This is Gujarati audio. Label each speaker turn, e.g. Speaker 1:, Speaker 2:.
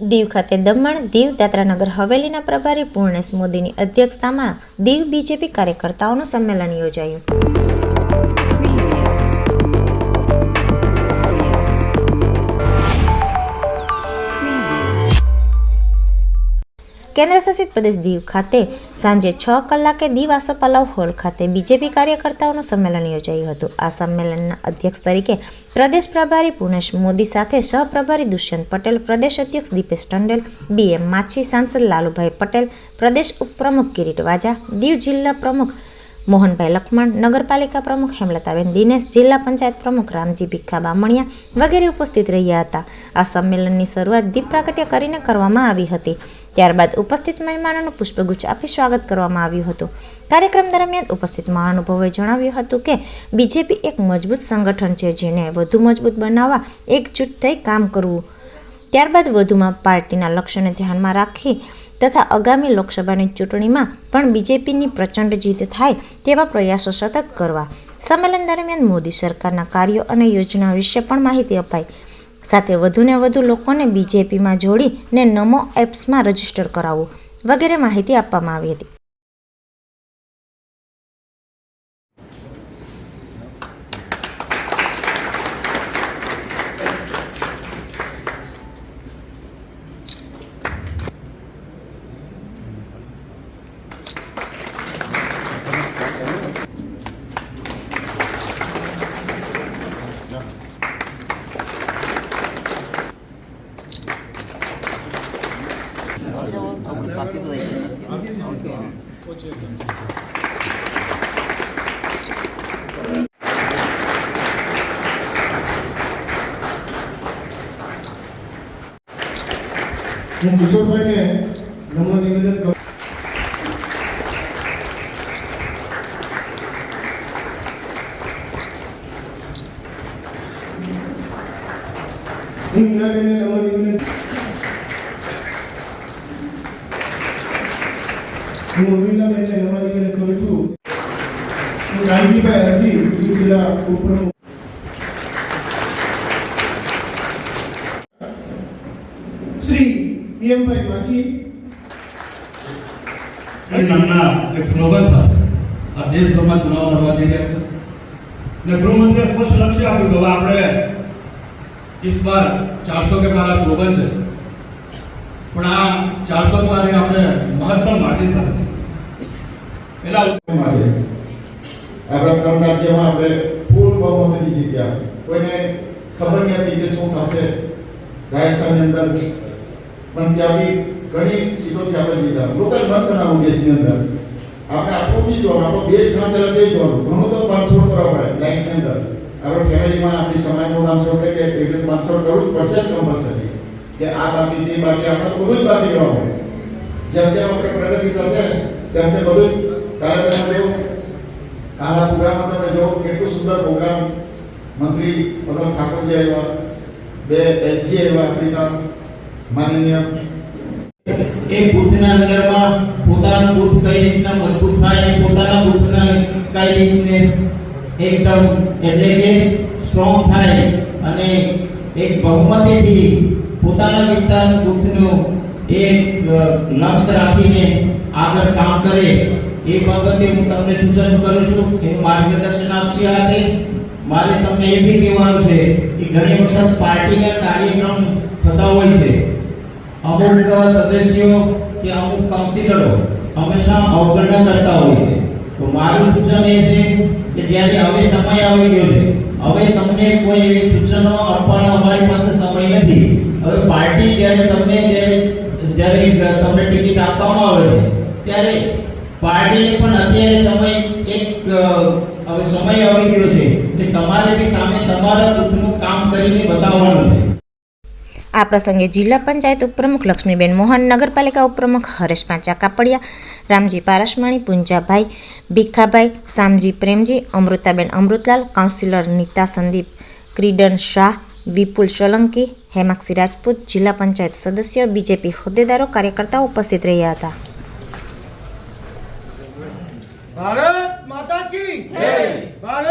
Speaker 1: દીવ ખાતે દમણ, દીવ દાદરાનગર હવેલીના પ્રભારી પૂર્ણેશ મોદીની અધ્યક્ષતામાં દીવ બીજેપી કાર્યકર્તાઓનું સંમેલન યોજાયું. કેન્દ્રશાસિત પ્રદેશ દીવ ખાતે સાંજે છ કલાકે દીવ આસોપાલવ હોલ ખાતે બીજેપી કાર્યકર્તાઓનું સંમેલન યોજાયું હતું. આ સંમેલનના અધ્યક્ષ તરીકે પ્રદેશ પ્રભારી પુનેશ મોદી સાથે સહપ્રભારી દુષ્યંત પટેલ, પ્રદેશ અધ્યક્ષ દીપેશ ટંડેલ, બીએમ માછી સાંસદ લાલુભાઈ પટેલ, પ્રદેશ ઉપપ્રમુખ કિરીટ વાજા, દીવ જિલ્લા પ્રમુખ મોહનભાઈ લખમણ, નગરપાલિકા પ્રમુખ હેમલતાબેન દિનેશ, જિલ્લા પંચાયત પ્રમુખ રામજી ભીખા બામણિયા વગેરે ઉપસ્થિત રહ્યા હતા. આ સંમેલનની શરૂઆત દીપ પ્રાગટ્ય કરીને કરવામાં આવી હતી. ત્યારબાદ ઉપસ્થિત મહેમાનોનું પુષ્પગુચ્છ આપી સ્વાગત કરવામાં આવ્યું હતું. કાર્યક્રમ દરમિયાન ઉપસ્થિત મહાનુભાવોએ જણાવ્યું હતું કે, બીજેપી એક મજબૂત સંગઠન છે જેને વધુ મજબૂત બનાવવા એકજૂટ થઈ કામ કરવું ત્યારબાદ વધુમાં પાર્ટીના લક્ષ્યને ધ્યાનમાં રાખી તથા આગામી લોકસભાની ચૂંટણીમાં પણ બીજેપીની પ્રચંડ જીત થાય તેવા પ્રયાસો સતત કરવા. સંમેલન દરમિયાન મોદી સરકારના કાર્યો અને યોજના વિશે પણ માહિતી અપાઈ. સાથે વધુને વધુ લોકોને બીજેપીમાં જોડીને નમો એપ્સમાં રજિસ્ટર કરાવવું વગેરે માહિતી આપવામાં આવી હતી.
Speaker 2: હું કિશોરભાઈને નમ્ર નિવેદન કરું હું મીનાબેનને નમ્ર નિવેદન હું ઉર્મિલાબેનને કરું છું હું રામજીભાઈ હતી દીવ જિલ્લા ઉપપ્રમુખ શ્રી પીએમભાઈ
Speaker 3: નામના એક સ્લોગન સાથે આ દેશભરમાં ચુનાવ લડવા જઈ રહ્યા છે ને સ્પષ્ટ લક્ષ્ય આપ્યું કે આપણે ઇસ ચારસો કે મારા સ્લોગન છે પણ આ ચારસો કે આપણે મહત્તમ માર્જિન સાથે
Speaker 2: પેલા આપણા ત્રણ રાજ્યમાં આપણે ફૂલ બહુમતી જીત્યા કોઈને ખબર નહીં હતી કે શું થશે. રાજસ્થાનની અંદર પણ ત્યાં બી ઘણી સીટોથી આપણે જીતા. લોકલ બંધ બનાવવું દેશની અંદર. આપણે આપણું બી જોવાનું, આપણો દેશ ના ચાલે તે જોવાનું. ઘણું તો પાંચસો કરવા પડે લાઈફની અંદર. આપણે ફેમિલીમાં આપણી સમાજનું બાંધછોડ કે એક પાંચસો કરવું જ પડશે જ કમ્પલસરી કે આ બાકી તે બાકી આપણે બધું જ બાકી રહેવાનું જેમ જેમ આપણે પ્રગતિ થશે, તેમ તેમ બધું કાર્યક્રમ રહેવું આના પ્રોગ્રામમાં તમે જો કેટલું સુંદર પ્રોગ્રામ મંત્રી પદમ ઠાકોરજી આવ્યા, બે એચજી આવ્યા આફ્રિકા માનનીય.
Speaker 4: એ બુથના અંદરમાં પોતાનું બુથ કઈ રીતના મજબૂત થાય એ પોતાના બુથના કઈ રીતને એકદમ એટલે કે સ્ટ્રોંગ થાય અને એક બહુમતીથી પોતાના વિસ્તારનું બુથનું અ, લક્ષ્ય રાખીને આગળ કામ કરે એ બાબતે હું તમને સૂચન કરું છું એનું માર્ગદર્શન આપશે આજે મારે તમને એ બી કહેવાનું છે કે ઘણી વખત પાર્ટીના કાર્યક્રમ થતા હોય છે. અમુક સદસ્યો કે અમુક કાઉન્સિલરો હંમેશા અવગણના કરતા હોય છે. તો મારું સૂચન એ છે કે જ્યારે હવે સમય આવી ગયો છે હવે તમને કોઈ એવી સૂચનો આપવાનો અમારી પાસે સમય નથી. હવે પાર્ટી જ્યારે તમને જ્યારે જ્યારે તમને ટિકિટ આપવામાં આવે છે, ત્યારે પાર્ટીને પણ અત્યારે સમય એક હવે સમય આવી ગયો છે કે તમારે બી સામે તમારા બુથનું કામ કરીને બતાવવાનું છે.
Speaker 1: આ પ્રસંગે જિલ્લા પંચાયત ઉપપ્રમુખ લક્ષ્મીબેન મોહન, નગરપાલિકા ઉપપ્રમુખ હરેશ પાંચા કાપડિયા, રામજી પારસમાણી, પુંજાભાઈ ભીખાભાઈ શામજી પ્રેમજી, અમૃતાબેન અમૃતલાલ, કાઉન્સિલર નીતા સંદીપ, ક્રિડન શાહ, વિપુલ સોલંકી, હેમાક્ષી રાજપૂત, જિલ્લા પંચાયત સદસ્યો, બીજેપી હોદ્દેદારો, કાર્યકર્તાઓ ઉપસ્થિત રહ્યા હતા.
Speaker 5: ભારત માતા કી જય!
Speaker 6: ભારત